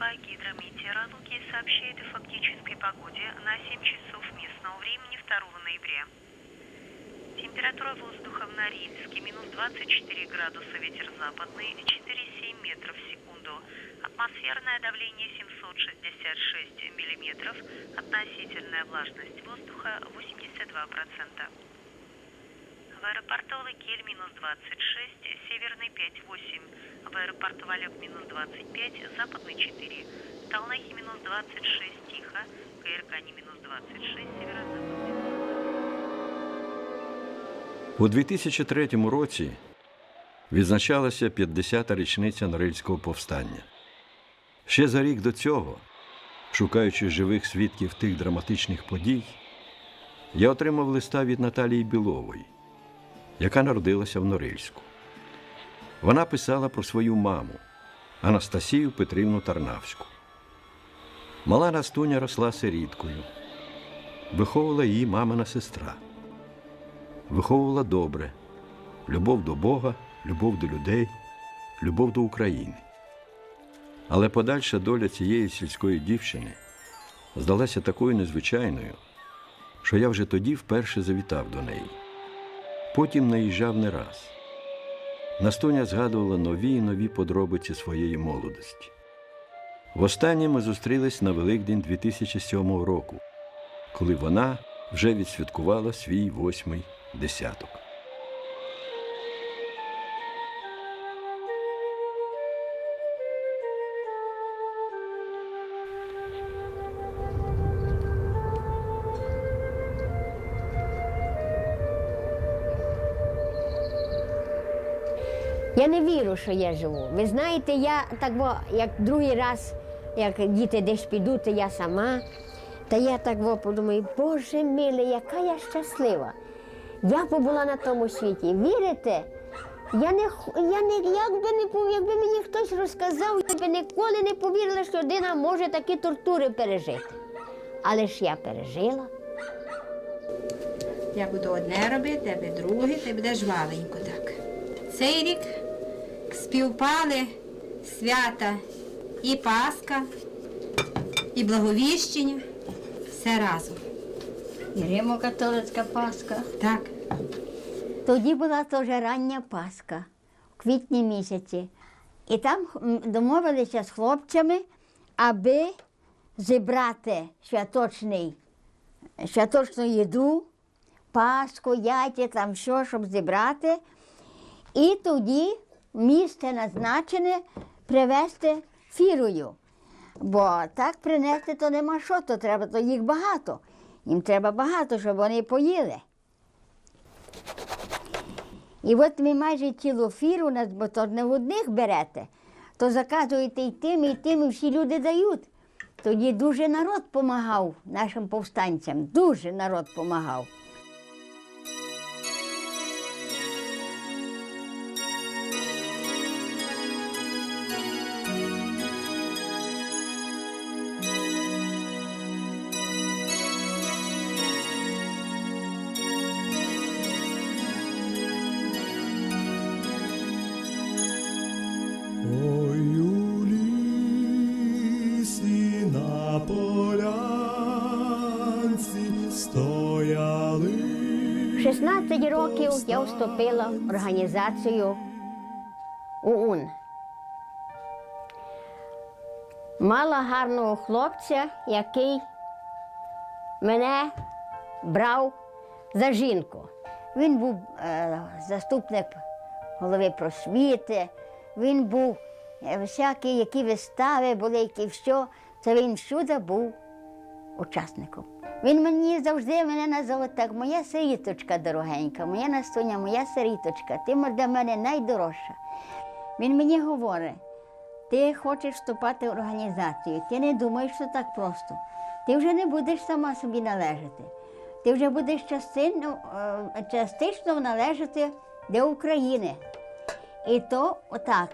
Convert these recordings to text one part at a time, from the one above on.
Служба гидрометеорологии сообщает о фактической погоде на 7 часов местного времени 2 ноября. Температура воздуха в Норильске минус 24 градуса, ветер западный 4,7 метров в секунду. Атмосферное давление 766 миллиметров, относительная влажность воздуха 82%. В аэропорту Лыкель минус 26, северный 5,8. В аэропорту Валек минус 25, западный 4. В Талнахе минус 26, тихо. В Каиркане минус 26, северо-западный. У 2003 році відзначалася 50-та річниця Норильського повстання. Ще за рік до цього, шукаючи живих свідків тих драматичних подій, я отримав листа від Наталії Білової, яка народилася в Норильську. Вона писала про свою маму Анастасію Петрівну Тарнавську. Мала Настуня росла сиріткою, виховувала її мамина сестра виховувала добре любов до Бога, любов до людей, любов до України. Але подальша доля цієї сільської дівчини здалася такою незвичайною, що я вже тоді вперше завітав до неї. Потім наїжджав не раз. Настоня згадувала нові і нові подробиці своєї молодості. Востаннє ми зустрілись на Великдень 2007 року, коли вона вже відсвяткувала свій восьмий десяток. Я не вірю, що я живу. Ви знаєте, я так, бо, як другий раз, як діти десь підуть, то я сама. Та я так бо, подумаю, Боже милий, яка я щаслива. Я побула на тому світі. Вірите? Я не, я не як би не пов- якби мені хтось розказав, я би ніколи не повірила, що людина може такі тортури пережити. Але ж я пережила. Я буду одне робити, ви друге, ти будеш валенько так. Цей рік співпали свята і Пасха, і благовіщення, все разом. І Римо-католицька Пасха. Так. Тоді була теж рання Пасха, в квітні місяці. І там домовилися з хлопцями, аби зібрати святочний, святочну їду, паску, яйця, там все, щоб зібрати. І тоді місце назначене привезти фірою. Бо так принести то нема що, то треба, то їх багато. Їм треба багато, щоб вони поїли. І от ми майже цілу фіру, бо то не в одних берете, то заказуєте і тим, і тим, і всі люди дають. Тоді дуже народ допомагав нашим повстанцям, дуже народ допомагав. Стояли. 16 років я вступила в організацію ОУН. Мала гарного хлопця, який мене брав за жінку. Він був е, заступник голови просвіти, він був е, всякі, які вистави були, які все, це він всюди був учасником. Він мені завжди мене називав так, моя сиріточка дорогенька, моя Настуня, моя сиріточка, ти для мене найдорожча. Він мені говорить, ти хочеш вступати в організацію, ти не думаєш, що так просто. Ти вже не будеш сама собі належати. Ти вже будеш частину, е, частично належати до України. І то отак.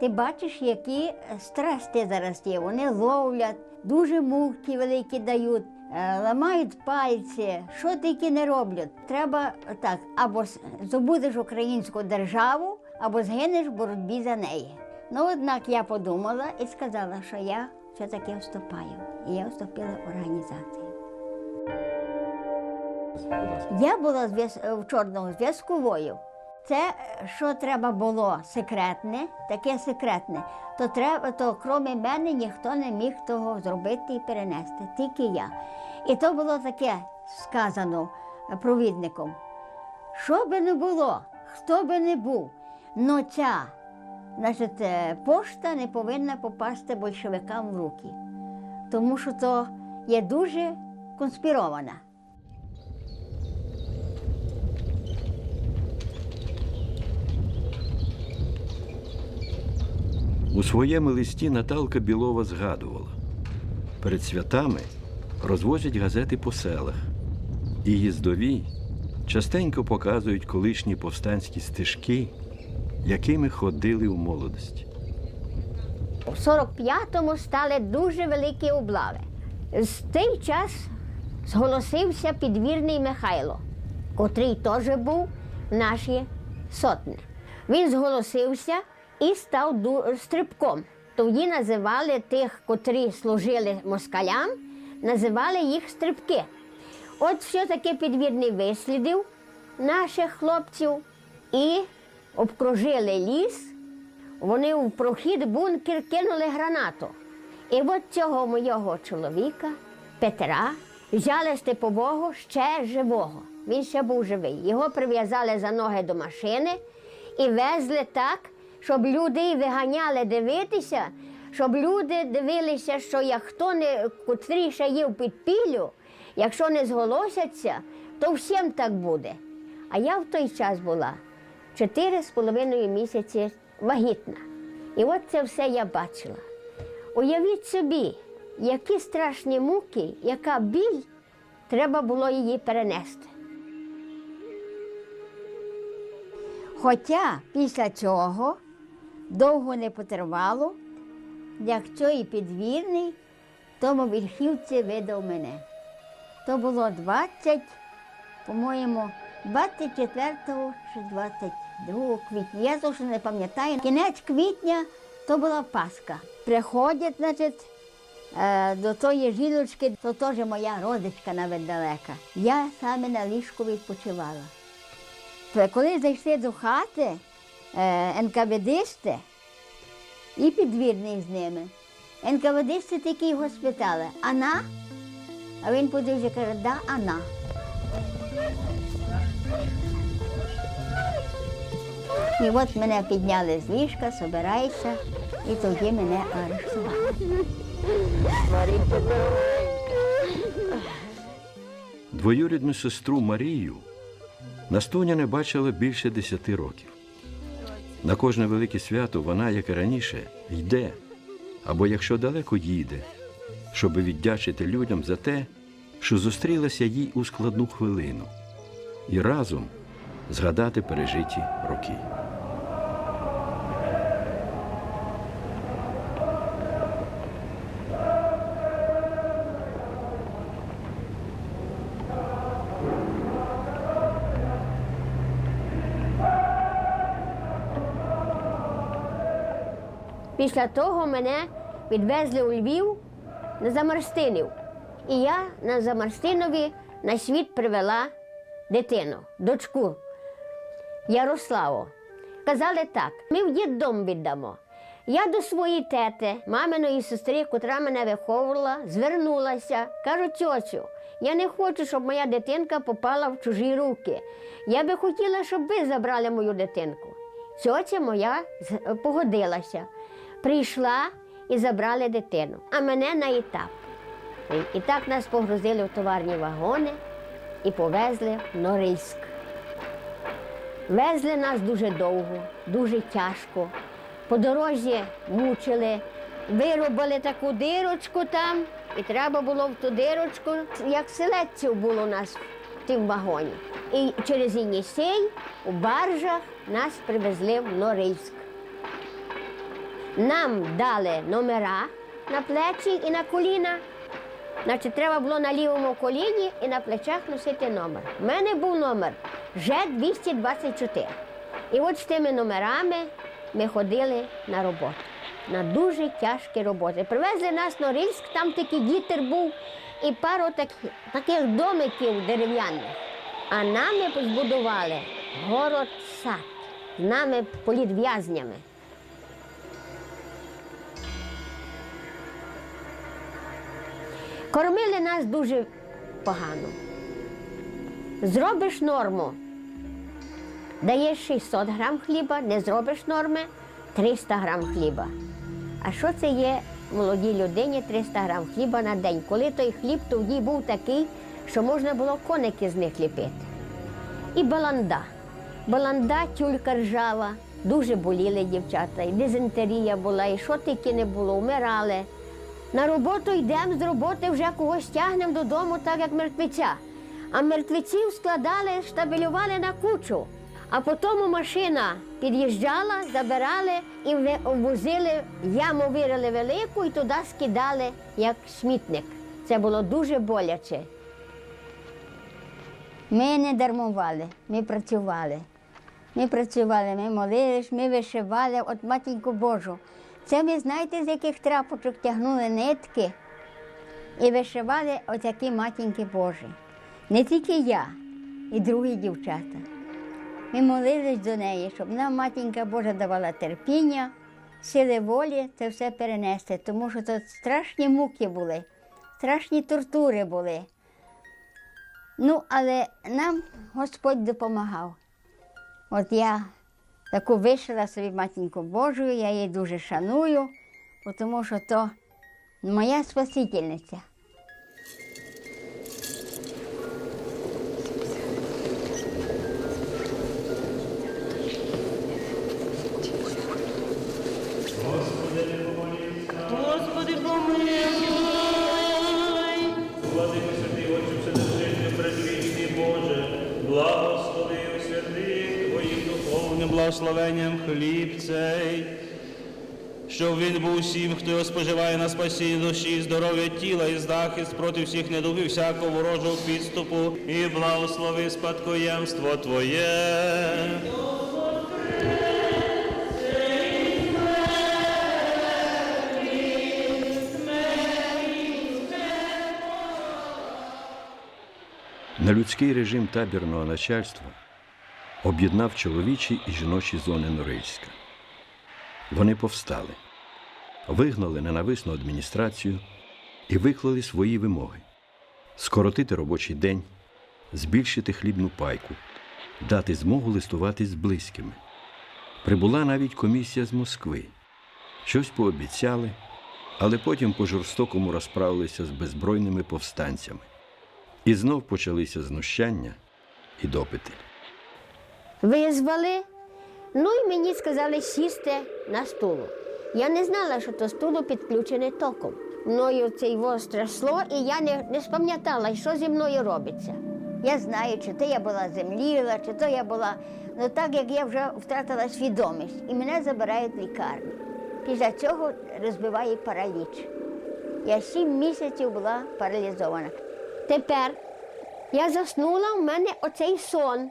Ти бачиш, які стрес ти зараз є. Вони ловлять, дуже муки великі дають, ламають пальці, що тільки не роблять. Треба так, або забудеш українську державу, або згинеш в боротьбі за неї. Ну, однак я подумала і сказала, що я таке вступаю. І я вступила в організацію. Я була в чорному зв'язковою. Це, е, що треба було секретне, таке секретне, то треба, то крім мене ніхто не міг того зробити і перенести, тільки я. І то було таке сказано е, провідником. Що би не було, хто би не був, но ця значить, е, пошта не повинна попасти большевикам в руки, тому що то є дуже конспірована. У своєму листі Наталка Білова згадувала: перед святами розвозять газети по селах, і їздові частенько показують колишні повстанські стежки, якими ходили у молодості. У 45-му стали дуже великі облави. З той час зголосився підвірний Михайло, котрий теж був в нашій сотні. Він зголосився і став стрибком. Тоді називали тих, котрі служили москалям, називали їх стрибки. От все-таки підвірний вислідив наших хлопців і обкружили ліс. Вони в прохід бункер кинули гранату. І от цього мого чоловіка, Петра, взяли степового ще живого. Він ще був живий. Його прив'язали за ноги до машини і везли так, щоб люди виганяли дивитися, щоб люди дивилися, що як хто не котрий ще є в підпіллю, якщо не зголосяться, то всім так буде. А я в той час була чотири з половиною місяці вагітна. І от це все я бачила. Уявіть собі, які страшні муки, яка біль, треба було її перенести. Хоча після цього довго не потривало, як цей підвірний, тому верхівці видав мене. То було 20, по-моєму, 24 чи 22 квітня. Я зовсім не пам'ятаю. Кінець квітня то була Пасха. Приходять, значить, е, до тої жіночки, то теж моя родичка навіть далека. Я саме на ліжку відпочивала. Коли зайшли до хати е, НКВДисти і підвірний з ними, НКВДисти тільки його спитали, Ана? А він подивився каже, да, Ана. І от мене підняли з ліжка, собирайся, і тоді мене арештували. Двоюрідну сестру Марію Настоня не бачила більше десяти років. На кожне велике свято вона, як і раніше, йде, або якщо далеко їде, щоб віддячити людям за те, що зустрілася їй у складну хвилину, і разом згадати пережиті роки. Після того мене відвезли у Львів на Замарстинів. І я на Замарстинові на світ привела дитину, дочку Ярославу. Казали так: ми в діддом віддамо. Я до своєї тети, маминої сестри, котра мене виховувала, звернулася. Кажу, тьоцю, я не хочу, щоб моя дитинка попала в чужі руки. Я би хотіла, щоб ви забрали мою дитинку. Тьотя моя погодилася. Прийшла і забрали дитину, а мене на етап. І- так нас погрузили в товарні вагони і повезли в Норильськ. Везли нас дуже довго, дуже тяжко. По дорозі мучили, виробили таку дирочку там, і треба було в ту дирочку, як селедців було у нас в тім вагоні. І через Єнісей у баржах нас привезли в Норильськ. Нам дали номера на плечі і на коліна. Значить, треба було на лівому коліні і на плечах носити номер. У мене був номер Ж-224. І от з тими номерами ми ходили на роботу. на дуже тяжкі роботи. Привезли нас на Норильськ, там такий дітер був і пару так, таких домиків дерев'яних. А нами збудували город сад з нами політв'язнями. Кормили нас дуже погано. Зробиш норму, даєш 600 грам хліба, не зробиш норми 300 грам хліба. А що це є молодій людині 300 грам хліба на день? Коли той хліб тоді був такий, що можна було коники з них ліпити. І баланда. Баланда, тюлька ржава, дуже боліли дівчата, і дизентерія була, і що тільки не було, вмирали. На роботу йдемо з роботи, вже когось тягнемо додому, так як мертвеця. А мертвеців складали, штабелювали на кучу. А потім машина під'їжджала, забирали і возили, яму вирили велику і туди скидали як смітник. Це було дуже боляче. Ми не дармували, ми працювали. Ми працювали, ми молились, ми вишивали от матінку Божу. Це ви знаєте, з яких трапочок тягнули нитки і вишивали отакі матінки Божі. Не тільки я, і другі дівчата. Ми молились до неї, щоб нам матінка Божа давала терпіння, сили волі це все перенести, тому що тут страшні муки були, страшні тортури були. Ну, але нам Господь допомагав. От я таку вишила собі матінку Божу, я її дуже шаную, тому що то моя спасительниця. Благословенням хліб цей, щоб він був усім, хто його споживає на спасіння душі, здоров'я тіла і захист проти всіх недугів, всякого ворожого підступу, і благослови спадкоємство Твоє. Нелюдський режим табірного начальства об'єднав чоловічі і жіночі зони Норильська. Вони повстали, вигнали ненависну адміністрацію і виклали свої вимоги: скоротити робочий день, збільшити хлібну пайку, дати змогу листуватись з близькими. Прибула навіть комісія з Москви. Щось пообіцяли, але потім по жорстокому розправилися з беззбройними повстанцями. І знов почалися знущання і допити. Визвали, ну і мені сказали сісти на стулу. Я не знала, що то стулу підключене током. Мною це його страсло, і я не, не спам'ятала, що зі мною робиться. Я знаю, чи то я була земліла, чи то я була. Ну так як я вже втратила свідомість, і мене забирають в лікарню. Після цього розбиває параліч. Я сім місяців була паралізована. Тепер я заснула, в мене оцей сон.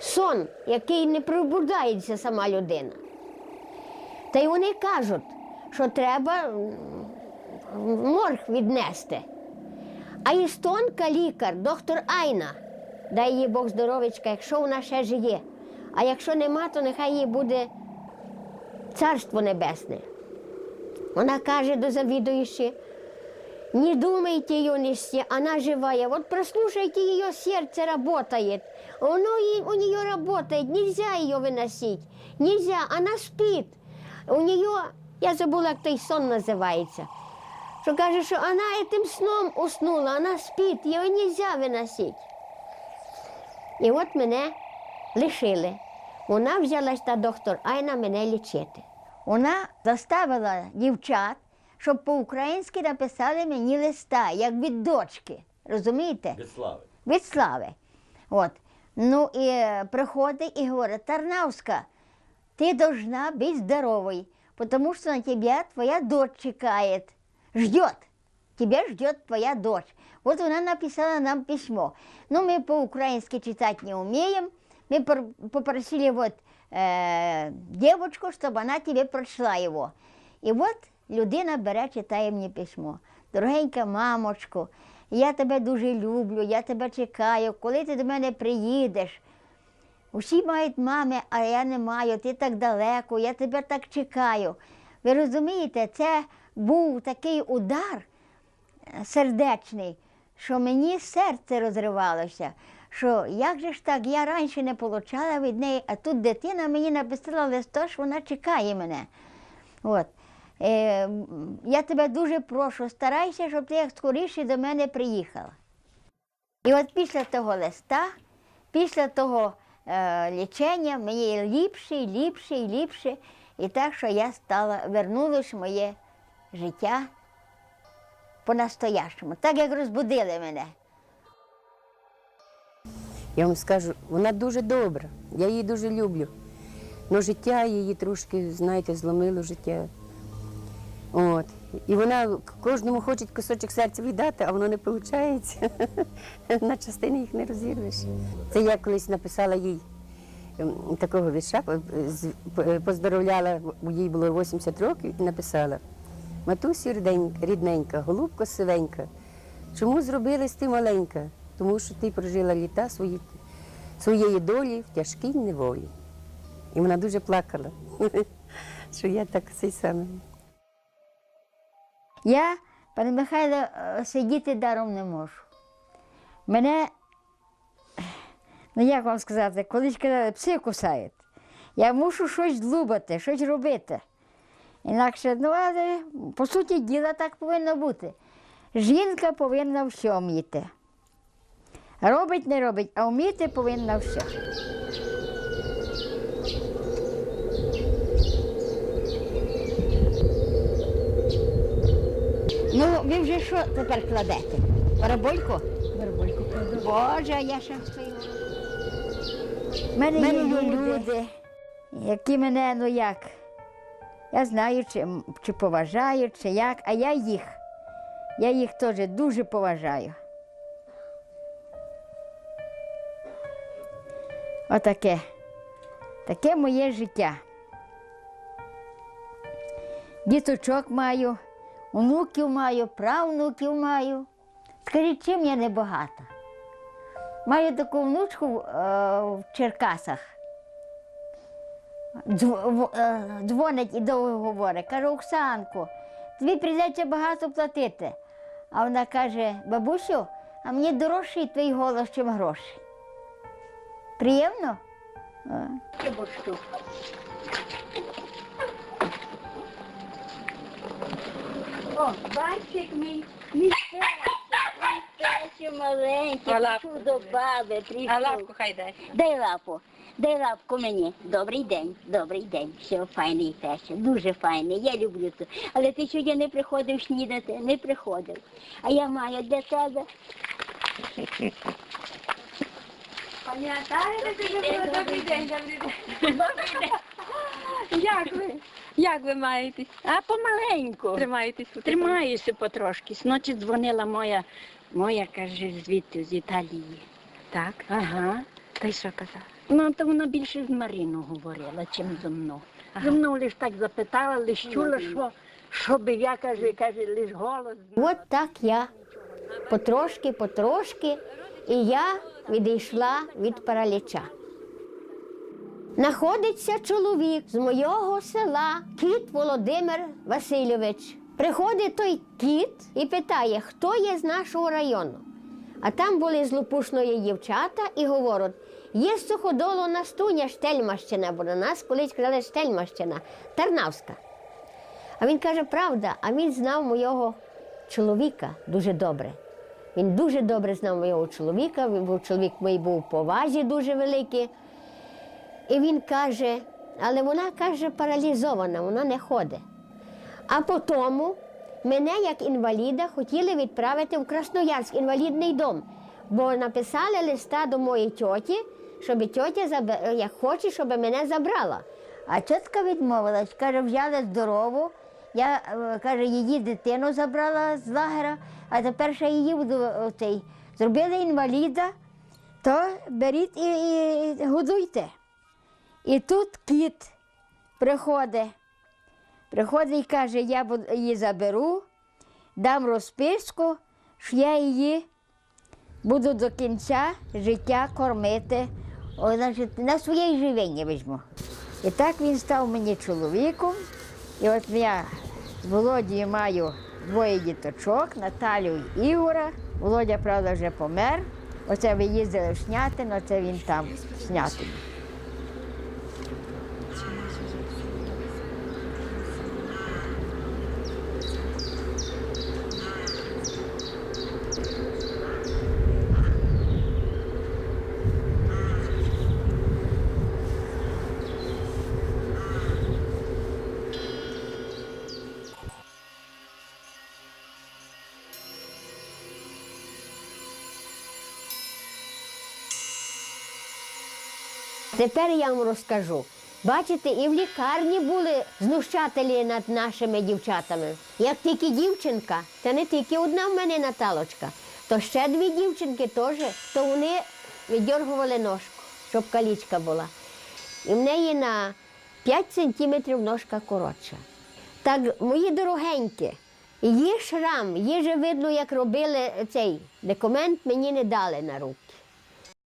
Сон, який не пробудається сама людина. Та й вони кажуть, що треба морг віднести. А істонка лікар, доктор Айна, дай їй Бог здоровечка, якщо вона ще жиє. А якщо нема, то нехай їй буде царство небесне. Вона каже до завідуючої, не думайте, юности, она живая. Вот прослушайте, ее сердце работает. Оно и- у нее работает, нельзя ее выносить. Нельзя, она спит. У нее, я забула, як той сон називається. Що каже, що вона этим сном уснула, вона спить, її нельзя виносити. І от мене лишили. Вона взялась та доктор Айна мене лічити. Вона заставила дівчат, щоб по-українськи написали мені листа, як від дочки. Розумієте? Від слави. Від слави. От. Ну і е, приходить і говорить, Тарнавська, ти должна бути здоровой, потому что на тебя твоя дочь чекает, ждет. Тебя ждет твоя дочь. Вот она написала нам письмо. Ну, мы по-украински читать не умеем. Мы пор- попросили вот э, девочку, чтобы она тебе прочла его. І от людина бере, читає мені письмо. Дорогенька мамочко, я тебе дуже люблю, я тебе чекаю, коли ти до мене приїдеш. Усі мають мами, а я не маю, ти так далеко, я тебе так чекаю. Ви розумієте, це був такий удар е, сердечний, що мені серце розривалося. Що як же ж так, я раніше не отримала від неї, а тут дитина мені написала листо, що вона чекає мене. От. Е, я тебе дуже прошу, старайся, щоб ти як скоріше до мене приїхала. І от після того листа, після того е, лічення мені ліпше, ліпше, і ліпше. І так, що я стала, вернулось моє життя по-настоящому, так як розбудили мене. Я вам скажу, вона дуже добра, я її дуже люблю. Ну, життя її трошки, знаєте, зломило життя. От. І вона кожному хоче кусочок серця віддати, а воно не виходить. На частини їх не розірвеш. Це я колись написала їй ем, такого вірша, е, е, поздоровляла, їй було 80 років, і написала: Матусю рідненька, голубко сивенька, чому зробилась ти маленька? Тому що ти прожила літа свої, своєї долі в тяжкій неволі. І вона дуже плакала, що я так цей самий. Я, пане Михайло, е, сидіти даром не можу. Мене, ну як вам сказати, колись казали, пси кусають. Я мушу щось длубати, щось робити. Інакше, ну, але по суті діла так повинно бути. Жінка повинна все вміти. Робить, не робить, а вміти повинна все. Ну, ви вже що тепер кладете? Барабольку? Барабольку кладу. Боже, а я ще стою. У мене, є люди, які мене, ну як, я знаю, чи, чи поважають, чи як, а я їх. Я їх теж дуже поважаю. Отаке. Таке моє життя. Діточок маю, онуків маю, правнуків маю. Скажіть, чим я не багата? Маю таку внучку е, в Черкасах. Е, Дзвонить і довго говорить. Каже, Оксанко, тобі прийдеться багато платити. А вона каже, бабусю, а мені дорожчий твій голос, чим гроші. Приємно? Е. О, бачить мій, мій маленький, прийшов до баби, прийшов. А лапку хай дай. Дай лапу, дай лапку мені. Добрий день, добрий день. Все, файний Тася, дуже файний, я люблю це. Але ти сьогодні не приходив снідати, не приходив. А я маю для тебе. Пам'ятаєте, що було добрий день, добрий день. Як ви? Як ви маєтесь? А помаленьку. Тримаєтесь? Тримаюся потрошки. Сночі дзвонила моя, моя, каже, звідти, з Італії. Так. Ага. Та й що казав? Ну, то вона більше з Марину говорила, чим зо мною. Ага. Зо мною лиш так запитала, лиш чула, що, що би я, каже, каже, лиш голос. От так я потрошки, потрошки, і я відійшла від параліча. Находиться чоловік з моєго села, кіт Володимир Васильович. Приходить той кіт і питає, хто є з нашого району. А там були з Лопушної дівчата і говорять, є з суходолу Настуня Штельмащина, бо на нас колись казали Штельмащина, Тарнавська. А він каже, правда, а він знав мого чоловіка дуже добре. Він дуже добре знав мого чоловіка, він був чоловік мій був повазі дуже великий. І він каже, але вона каже, паралізована, вона не ходить. А потім мене, як інваліда, хотіли відправити в Красноярськ інвалідний дом, бо написали листа до моєї тьоті, щоб тьотя заб- як хоче, щоб мене забрала. А тітка відмовилась, каже, взяли здорову. Я е, каже, її дитину забрала з лагера, а тепер ще її е, цей. Зробили інваліда, то беріть і, і годуйте. І тут кіт приходить. Приходить і каже, я її заберу, дам розписку, що я її буду до кінця життя кормити. О, значить, на своє живення візьму. І так він став мені чоловіком. І от я з Володією маю двоє діточок, Наталю і Ігора. Володя, правда, вже помер. Оце ви їздили в Снятин, оце він там в Тепер я вам розкажу. Бачите, і в лікарні були знущателі над нашими дівчатами. Як тільки дівчинка, це не тільки одна в мене Наталочка, то ще дві дівчинки теж, то вони віддергували ножку, щоб калічка була. І в неї на 5 сантиметрів ножка коротша. Так, мої дорогенькі, є шрам, є же видно, як робили цей документ, мені не дали на руки.